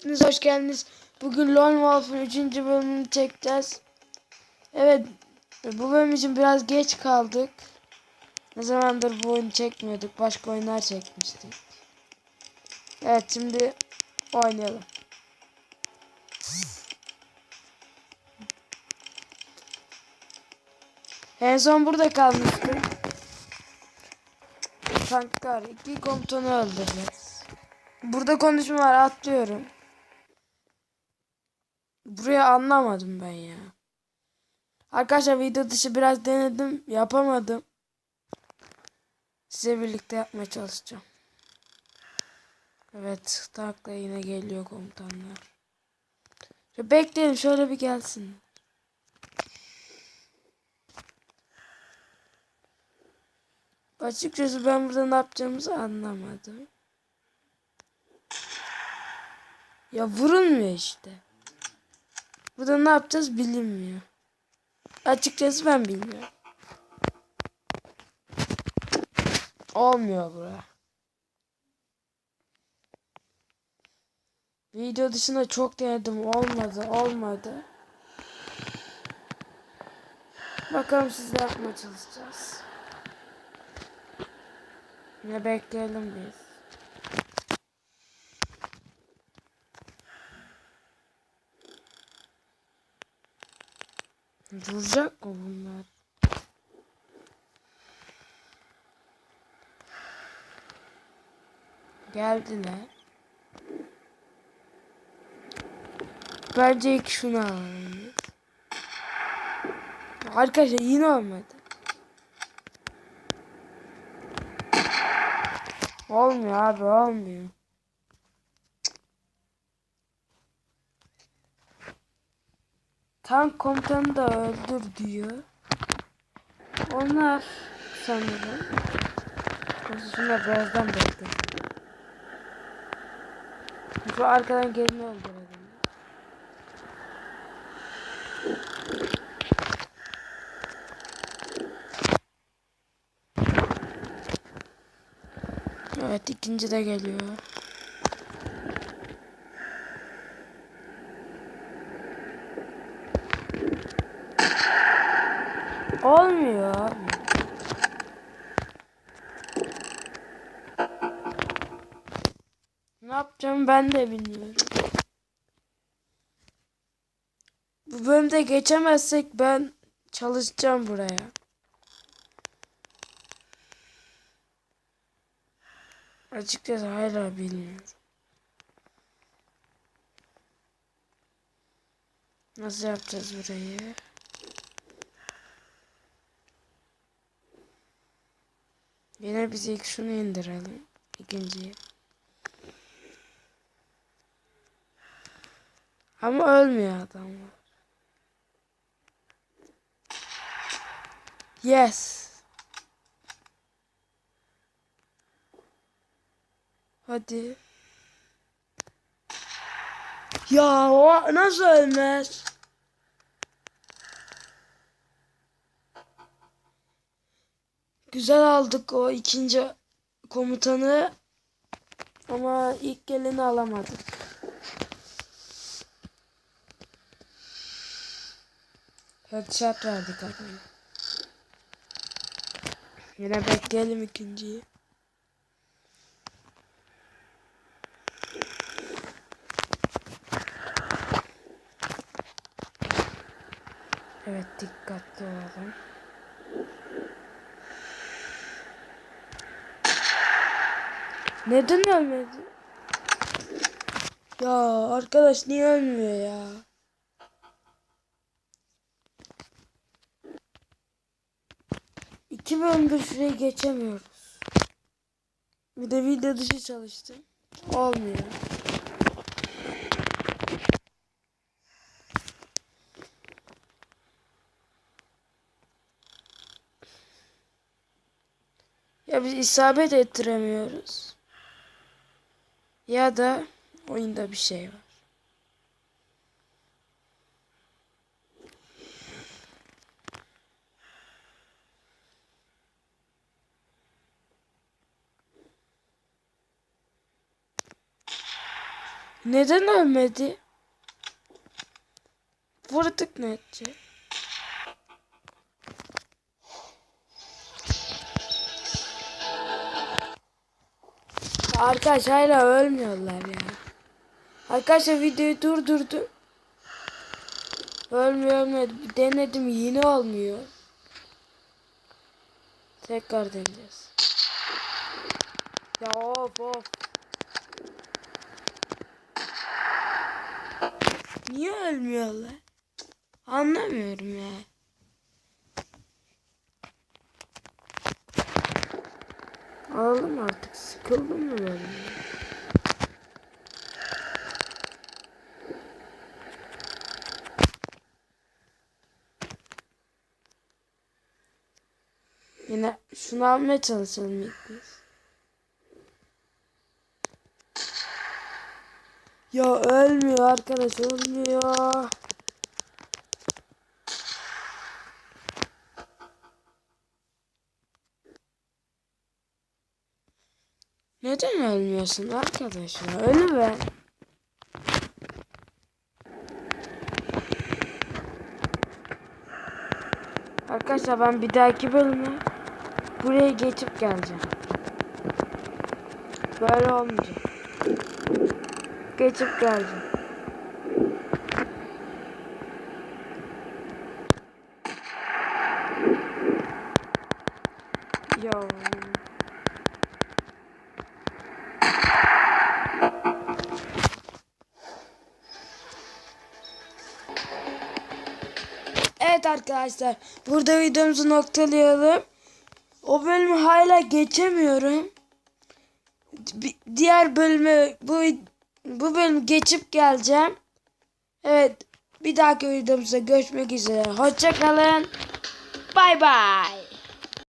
Hepiniz hoş geldiniz. Bugün Lone Wolf'un 3. bölümünü çekeceğiz. Evet, bu bölüm için biraz geç kaldık. Ne zamandır bu oyunu çekmiyorduk. Başka oyunlar çekmiştik. Evet, şimdi oynayalım. En son burada kalmıştık. Tanklar iki komutanı öldüreceğiz. Burada konuşma var atlıyorum. Buraya anlamadım ben ya. Arkadaşlar video dışı biraz denedim. Yapamadım. Size birlikte yapmaya çalışacağım. Evet. Tankla yine geliyor komutanlar. Bekleyelim şöyle bir gelsin. Açıkçası ben burada ne yapacağımızı anlamadım. Ya vurulmuyor işte. Burada ne yapacağız bilinmiyor. Açıkçası ben bilmiyorum. Olmuyor bura. Video dışında çok denedim. Olmadı. Olmadı. Bakalım sizle yapmaya çalışacağız. Yine bekleyelim biz. Duracak mı bunlar? Geldiler. Bence ilk şunu alalım. Arkadaşlar yine olmadı. Olmuyor abi olmuyor. Tank komutanı da öldür diyor. Onlar sanırım. Şunlar birazdan bekle. Şu arkadan gelini öldürelim. Evet ikinci de geliyor. Olmuyor. Ne yapacağım ben de bilmiyorum. Bu bölümde geçemezsek ben çalışacağım buraya. Açıkçası hala bilmiyorum. Nasıl yapacağız burayı? Yine biz ilk şunu indirelim. İkinciyi. Ama ölmüyor adamlar. Yes. Hadi. Ya o nasıl ölmez? Güzel aldık o ikinci komutanı. Ama ilk geleni alamadık. Headshot verdik adamı. Yine bekleyelim ikinciyi. Evet dikkatli olalım. Neden ölmedi? Ya arkadaş niye ölmüyor ya? İki bölümdür şurayı geçemiyoruz. Bir de video dışı çalıştım. Olmuyor. Ya biz isabet ettiremiyoruz. Ya da oyunda bir şey var. Neden ölmedi? Vurduk netçe. Arkadaş hala ölmüyorlar ya. Arkadaşlar videoyu durdurdum. Ölmüyor ölmedi. Denedim yine olmuyor. Tekrar deneyeceğiz. Ya of of. Niye ölmüyorlar? Anlamıyorum ya. Alalım artık. Sıkıldım mı ben? Yine şunu almaya çalışalım ilk biz. Ya ölmüyor arkadaş ölmüyor. Neden ölmüyorsun arkadaş ya? Ölüver. Arkadaşlar ben bir dahaki bölüme buraya geçip geleceğim. Böyle olmayacak. Geçip geleceğim. Arkadaşlar. Burada videomuzu noktalayalım. O bölümü hala geçemiyorum. Diğer bölümü bu bu bölüm geçip geleceğim. Evet. Bir dahaki videomuzda görüşmek üzere. Hoşçakalın. Bay bay.